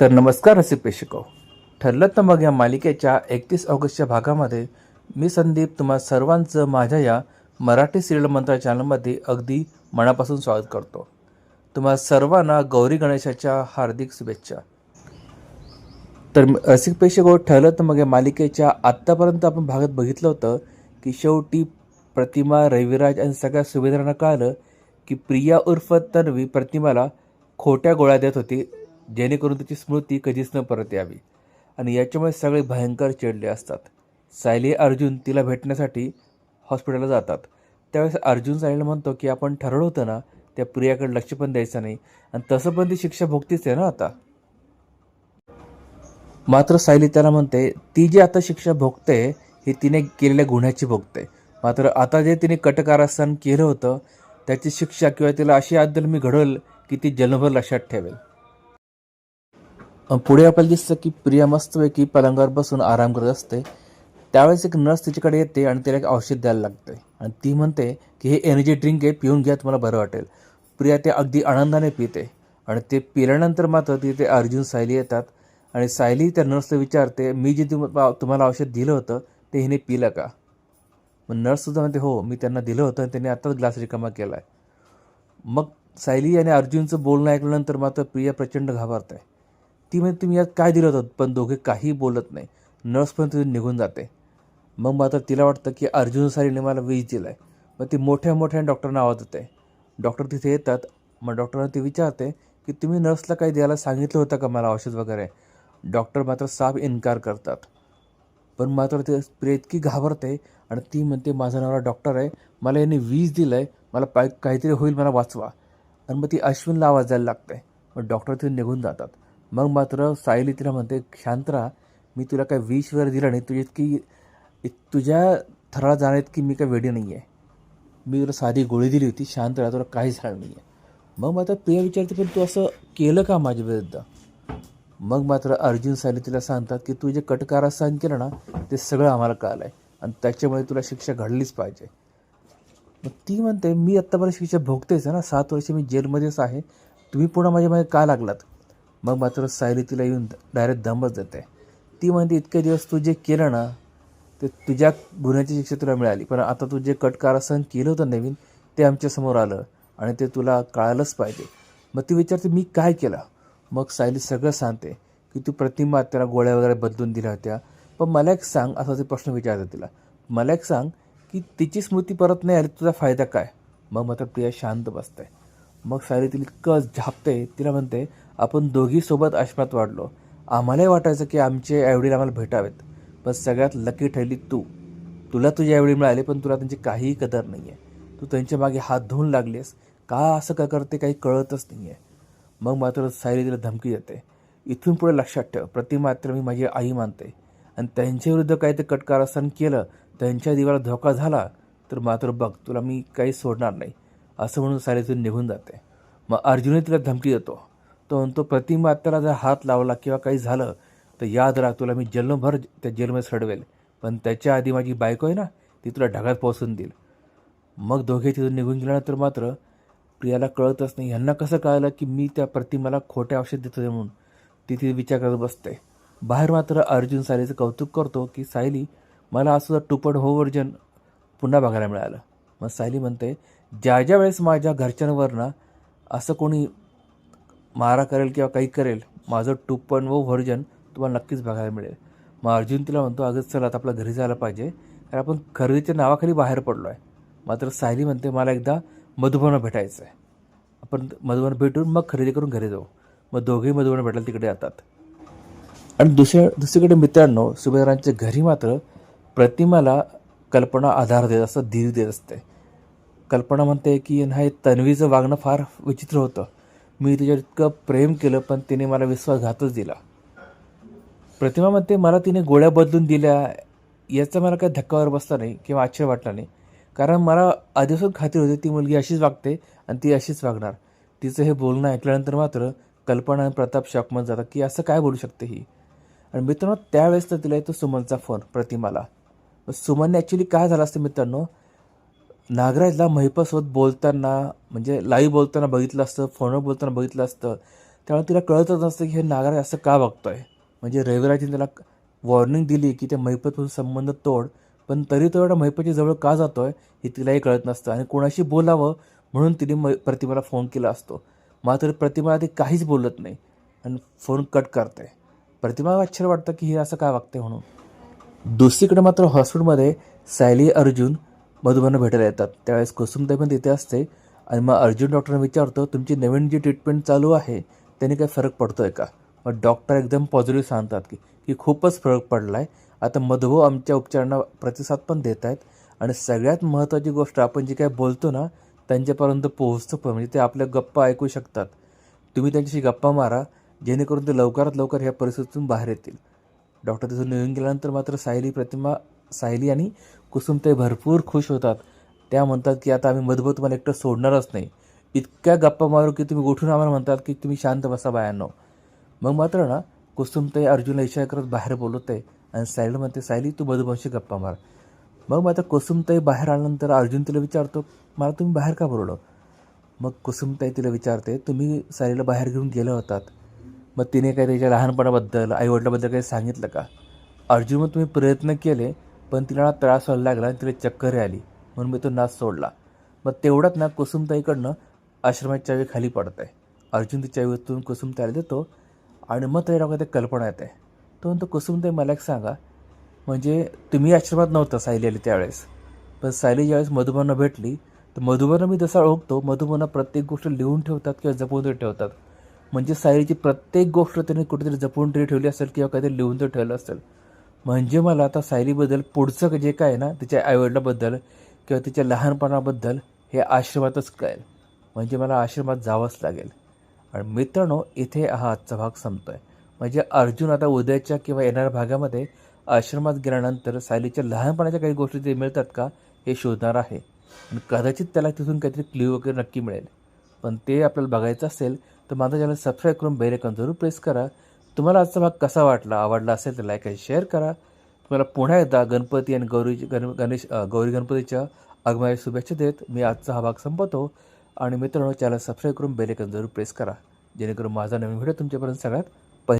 तर नमस्कार रसिक प्रेक्षको ठरलं तर मग या मालिकेच्या एकतीस ऑगस्टच्या भागामध्ये मी संदीप तुम्हा सर्वांचं माझ्या या मराठी सिरियल मंत्र चॅनलमध्ये अगदी मनापासून स्वागत करतो. तुम्हा सर्वांना गौरी गणेशाच्या हार्दिक शुभेच्छा. तर रसिक प्रेक्षको ठरलं तर मग या मालिकेच्या आत्तापर्यंत आपण भागात बघितलं होतं की शेवटी प्रतिमा रविराज आणि सगळ्या सुभेदारांना कळालं की प्रिया उर्फ तन्वी प्रतिमाला खोट्या गोळ्या देत होती. जेणेकरून तिची स्मृती कधीच न परत यावी. आणि याच्यामुळे सगळे भयंकर चिडले असतात. सायली अर्जुन तिला भेटण्यासाठी हॉस्पिटलला जातात. त्यावेळेस अर्जुन सायलीला म्हणतो की आपण ठरवलं होतं ना त्या प्रियाकडे लक्ष पण द्यायचं नाही. आणि तसं पण ती शिक्षा भोगतीच आहे ना आता. मात्र सायली त्याला म्हणते ती जी आता शिक्षा भोगते ही तिने केलेल्या गुन्ह्याची भोगते. मात्र आता जे तिने कटकारस्थान केलं होतं त्याची शिक्षा किंवा तिला अशी आदल मी घडवल की ती जन्मभर लक्षात ठेवेल. पुढे आपल्याला दिसतं की प्रिया मस्तपैकी पलंगावर बसून आराम करत असते. त्यावेळेस एक नर्स तिच्याकडे येते आणि तिला एक औषध द्यायला लागते आणि ती म्हणते की हे एनर्जी ड्रिंक आहे पिऊन घ्या तुम्हाला बरं वाटेल. प्रिया ते अगदी आनंदाने पिते. आणि ते पिल्यानंतर मात्र तिथे अर्जुन सायली येतात. आणि सायली त्या नर्सला विचारते मी जे तुम तुम्हाला औषध दिलं होतं ते हिने पिलं का? मग नर्ससुद्धा म्हणते हो मी त्यांना दिलं होतं आणि त्यांनी आत्ताच ग्लास रिकामा केला आहे मग सायली आणि अर्जुनचं बोलणं ऐकल्यानंतर मात्र प्रिया प्रचंड घाबरते. ती म्हणजे तुम्ही यात काय दिलं होतं? पण दोघे काही बोलत नाही. नर्स पण तिथून निघून जाते. मग मात्र तिला वाटतं की अर्जुन सारीने मला विष दिला आहे मग ती मोठ्या मोठ्या डॉक्टरांना आवाज येते. डॉक्टर तिथे येतात. मग डॉक्टरांना ती विचारते की तुम्ही नर्सला काही द्यायला सांगितलं होतं का मला औषध वगैरे? डॉक्टर मात्र साफ इन्कार करतात. पण मात्र ते स्प्रे इतकी घाबरते आणि ती म्हणते माझा नवरा डॉक्टर आहे. मला याने वीज दिलं आहे मला पाय काहीतरी होईल मला वाचवा. आणि मग ती अश्विनला आवाज द्यायला लागते. मग डॉक्टर तिथे निघून जातात. मग मात्र सायली तिला म्हणते शांत राहा मी तुला काय विष वगैरे दिलं नाही. तुझी इतकी तुझ्या थराला जाणार की मी काय वेडी नाही आहे मी तुला साधी गोळी दिली होती शांत राहा तुला काही झालं नाही आहे मग मात्र प्रिया विचारते पण तू असं केलं का माझ्या विरुद्ध? मग मात्र अर्जुन सायली तिला सांगतात की तू जे कटकारा सहन केलं ना ते सगळं आम्हाला कळलं आहे आणि त्याच्यामुळे तुला शिक्षा घडलीच पाहिजे. मग ती म्हणते मी आत्तापर्यंत शिक्षा भोगतेच आहे ना. सात वर्ष मी जेलमध्येच आहे. तुम्ही पुन्हा माझ्या मागे का लागलात? मग मात्र सायली तिला येऊन डायरेक्ट दमच देते ती म्हणते इतके दिवस तू जे केलं ना ते तुझ्या गुन्ह्याची शिक्षा तुला मिळाली. पण आता तू जे कटकारस्थान केलं होतं नवीन ते आमच्यासमोर आलं आणि ते तुला कळालंच पाहिजे. मग ती विचारते मी काय केलं? मग सायली सगळं सांगते की तू प्रतिमा त्याला गोळ्या वगैरे बदलून दिल्या होत्या. पण मला एक सांग असा ते प्रश्न विचारते तिला. मला एक सांग की तिची स्मृती परत नाही आली तुझा फायदा काय? मग मात्र प्रिया शांत बसते. मग सायली तिला इतकं झापते तिला म्हणते आपण दोघी सोबत आश्रमात वाढलो. आम्हालाही वाटायचं की आमचे आईवडील आम्हाला भेटावेत. पण सगळ्यात लकी ठरली तू. तुला तुझे आईवडील मिळाले पण तुला त्यांची काहीही कदर नाही आहे तू त्यांच्या मागे हात धुवून लागलीस का असं का करते काही कळतच नाही आहे मग मात्र सायली तिला धमकी देते. इथून पुढे लक्षात ठेव प्रतिमात्र मी माझी आई मानते. आणि त्यांच्याविरुद्ध काही ते कटकारस्थान केलं त्यांच्या दिवाला धोका झाला तर मात्र बघ तुला मी काही सोडणार नाही. असं म्हणून सायली तिथून निघून जाते. मग अर्जुनही तिला धमकी देतो. तो म्हणतो प्रतिमा त्याला जर हात लावला किंवा काही झालं तर याद राख तुला मी जन्मभर त्या जेलमध्ये सडवेल. पण त्याच्या आधी माझी बायको आहे ना ती तुला ढगात पोहोचून देईल. मग दोघे तिथून निघून गेल्यानंतर मात्र प्रियाला कळतच नाही ह्यांना कसं कळलं की मी त्या प्रतिमाला खोटे औषध देतो आहे म्हणून. ती तिथे विचार करत बसते. बाहेर मात्र अर्जुन सायलीचं कौतुक करतो की सायली मला असं टू पॉईंट हो वर्जन पुन्हा बघायला मिळालं. मग सायली म्हणते ज्या ज्या वेळेस माझ्या घरच्यांवर ना असं कोणी मारा करेल किंवा काही करेल माझं टू पॉईंट वो व्हर्जन तुम्हाला नक्कीच बघायला मिळेल. मग अर्जुन तिला म्हणतो अगं चला आता आपल्या घरी जायला पाहिजे. कारण आपण खरेदीच्या नावाखाली बाहेर पडलो आहे मात्र सायली म्हणते मला एकदा मधुबन भेटायचं आहे आपण मधुबन भेटून मग खरेदी करून घरी जाऊ. मग दोघेही मधुबन भेटायला तिकडे जातात. आणि दुसऱ्या दुसरीकडे मित्रांनो सुभेदारांच्या घरी मात्र प्रतिमाला कल्पना आधार देत असतं धीर देत असते. कल्पना म्हणते की नाही तन्वीचं वागणं फार विचित्र होतं. मी तिच्यावर इतकं प्रेम केलं पण तिने मला विश्वासघातच दिला. प्रतिमा म्हणते मला तिने गोळ्या बदलून दिल्या याचा मला काही धक्कावर बसला नाही किंवा आश्चर्य वाटला नाही. कारण मला आधीपासून खात्री होती ती मुलगी अशीच वागते आणि ती अशीच वागणार. तिचं हे बोलणं ऐकल्यानंतर मात्र कल्पना आणि प्रताप शॉकमध्ये जातात की असं काय बोलू शकते ही? आणि मित्रांनो त्यावेळेस तर तिला येतो सुमनचा फोन प्रतिमाला. सुमनने ॲक्च्युली काय झालं असतं मित्रांनो नागराजला महिपासोबत बोलताना म्हणजे लाईव्ह बोलताना बघितलं असतं फोनवर बोलताना बघितलं असतं त्यामुळे तिला कळतच नसतं की हे नागराज असं का बघतोय. म्हणजे रविराजने त्याला वॉर्निंग दिली की त्या महिपतपासून संबंध तोड पण तरी तो एवढा महिपाच्या जवळ का जातो आहे हे तिलाही कळत नसतं. आणि कोणाशी बोलावं म्हणून तिने मै प्रतिमाला फोन केला असतो. मात्र प्रतिमा आधी काहीच बोलत नाही आणि फोन कट करते. प्रतिमा आश्चर्य वाटतं की हे असं का वागते म्हणून. दुसरीकडे मात्र हॉस्पिटलमध्ये सायली अर्जुन मधुबांना भेटायला येतात. त्यावेळेस कुसुमताई पण तिथे असते. आणि मग अर्जुन डॉक्टरने विचारतो तुमची नवीन जी ट्रीटमेंट चालू आहे त्याने काही फरक पडतो आहे का? मग डॉक्टर एकदम पॉझिटिव्ह सांगतात की की खूपच फरक पडला आहे आता मधुभाऊ आमच्या उपचारांना प्रतिसाद पण देत आहेत. आणि सगळ्यात महत्त्वाची गोष्ट आपण जी काय बोलतो ना त्यांच्यापर्यंत पोहोचतं पण म्हणजे ते आपल्या गप्पा ऐकू शकतात. तुम्ही त्यांच्याशी गप्पा मारा जेणेकरून ते लवकरात लवकर ह्या परिस्थितीतून बाहेर येतील. डॉक्टर तिथून निघून गेल्यानंतर मात्र सायली प्रतिमा सायली आणि कुसुमताई भरपूर खुश होतात. त्या म्हणतात की आता आम्ही मधुभाऊ तुम्हाला एकटं सोडणारच नाही. इतक्या गप्पा मारू की तुम्ही उठून आम्हाला म्हणतात की तुम्ही शांत बसा बायांनो. मग मात्र ना कुसुमताई अर्जुनला इशारा करत बाहेर बोलवते आणि सायली म्हणते सायली तू मधुभाऊशी गप्पा मार. मग मात्र कुसुमताई बाहेर आल्यानंतर अर्जुन तिला विचारतो मला तुम्ही बाहेर का बोलवलं? मग कुसुमताई तिला विचारते तुम्ही सायलीला बाहेर घेऊन गेलं होतात. मग तिने काही त्याच्या लहानपणाबद्दल आईवडिलाबद्दल काही सांगितलं का? अर्जुन मग तुम्ही प्रयत्न केले पण तिला त्रास व्हायला लागला आणि तिला चक्कर आली. म्हणून मी तो नाच सोडला. मग तेवढ्यात ना कुसुमताईकडनं आश्रमाची चावी खाली पडत आहे. अर्जुन ती चावी उचलून कुसुमताईला देतो आणि मग त्याला काही कल्पना येते तो म्हणतो कुसुमताई मला एक सांगा. म्हणजे तुम्ही आश्रमात नव्हता सायली आली त्यावेळेस. पण सायली ज्यावेळेस मधुबांना भेटली तर मधुबांना मी जसा ओळखतो मधुबांना प्रत्येक गोष्ट लिहून ठेवतात किंवा जपून तरी ठेवतात. म्हणजे सायलीची प्रत्येक गोष्ट त्यांनी कुठेतरी जपून तरी ठेवली असेल किंवा काहीतरी लिहून तर ठेवलं असेल. म्हणजे मला आता सायलीबद्दल पुढचं जे काय ना तिच्या आईवडिलाबद्दल किंवा तिच्या लहानपणाबद्दल हे आश्रमातच कळेल. म्हणजे मला आश्रमात जावंच लागेल. आणि मित्रांनो इथे हा आजचा भाग संपतोय. म्हणजे अर्जुन आता उद्याच्या किंवा येणाऱ्या भागामध्ये आश्रमात गेल्यानंतर सायलीच्या लहानपणाच्या काही गोष्टी ते मिळतात का हे शोधणार आहे. आणि कदाचित त्याला तिथून काहीतरी क्ल्यू वगैरे नक्की मिळेल. पण ते आपल्याला बघायचं असेल तर माझा चॅनल सबस्क्राईब करून बेल आयकॉन जरूर प्रेस करा. तुम्हाला आजचा भाग कसा वाटला? आवडला असेल तर लाईक आणि शेअर करा. तुम्हाला पुन्हा एकदा गणपती आणि गौरी गण गणेश गौरी गणपतीच्या आगमनाच्या शुभेच्छा देत मी आजचा हा भाग संपवतो. आणि मित्रांनो चॅनल सबस्क्राईब करून बेलेकन जरूर प्रेस करा. जेणेकरून माझा नवीन व्हिडिओ तुमच्यापर्यंत सगळ्यात